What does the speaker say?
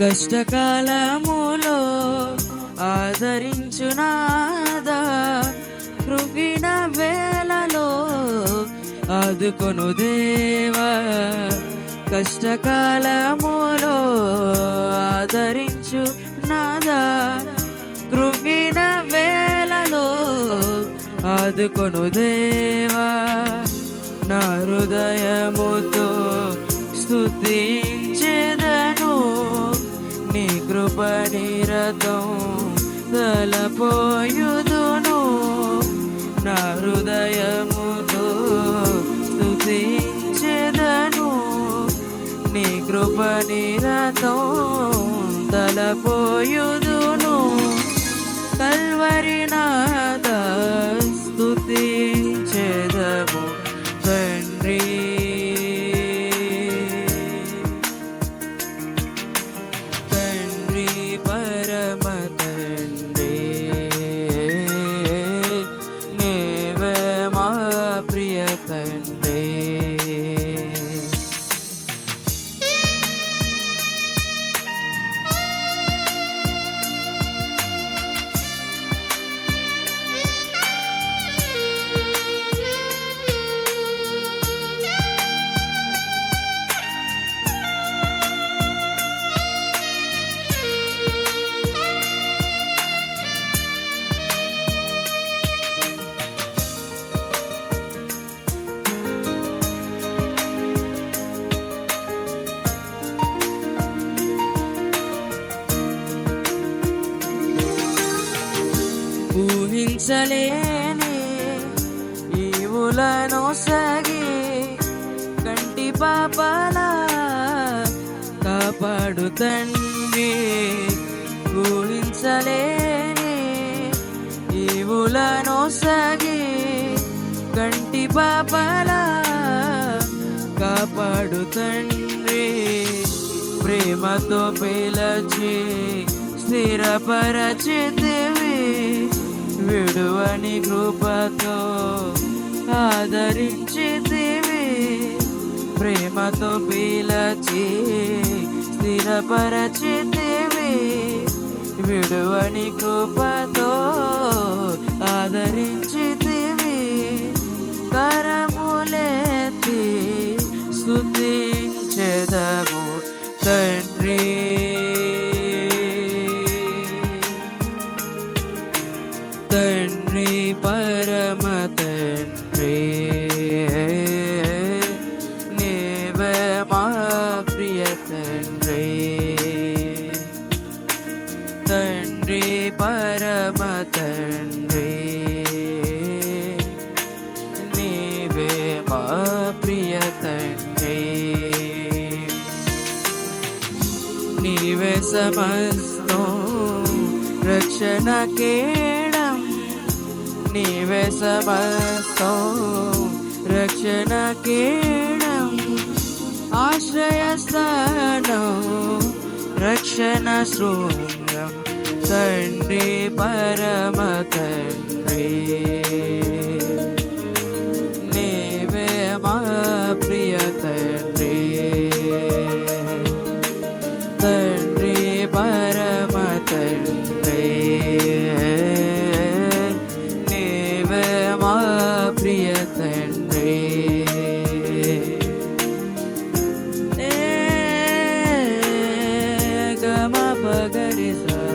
కష్టకాలములో ఆదరించునాదా కృగిన వేళలో ఆదుకొను దేవా. కష్టకాలములో ఆదరించు నాదా కృగిన వేళలో ఆదుకొను దేవా. నా హృదయముతో స్థుతించేదా నీ కృప నిరతం తలపోయుదును. నా హృదయముతో స్థుతించెదను నీ కృప నిరతం తలపోయుదును. కల్వరి నాద ఊహించలేని ఈవులను సగి కంటి పాపల కాపాడు తండ్రి. ఊహించలేని ఈవులను సగి కంటి పాపల కాపాడు తండ్రి. ప్రేమతో పిలచి స్థిరపరచితివి. విడువని కృపతో ఆదరించితివి. ప్రేమతో పీలచి స్థిరపరచితివి. విడువని కృపతో ఆదరించితివి. తండ్రి పరమ తండ్రి నీవే మా ప్రియ తండ్రి. తండ్రి పరమ తండ్రి నీవే మా ప్రియ తండ్రి. నీవే సమస్తం రక్షణ కేడం నీవే సమస్తం రక్షణ కేడం ఆశ్రయస్థానం రక్షణ శృంగం తండ్రి పరమ తండ్రి నీవే మా desire.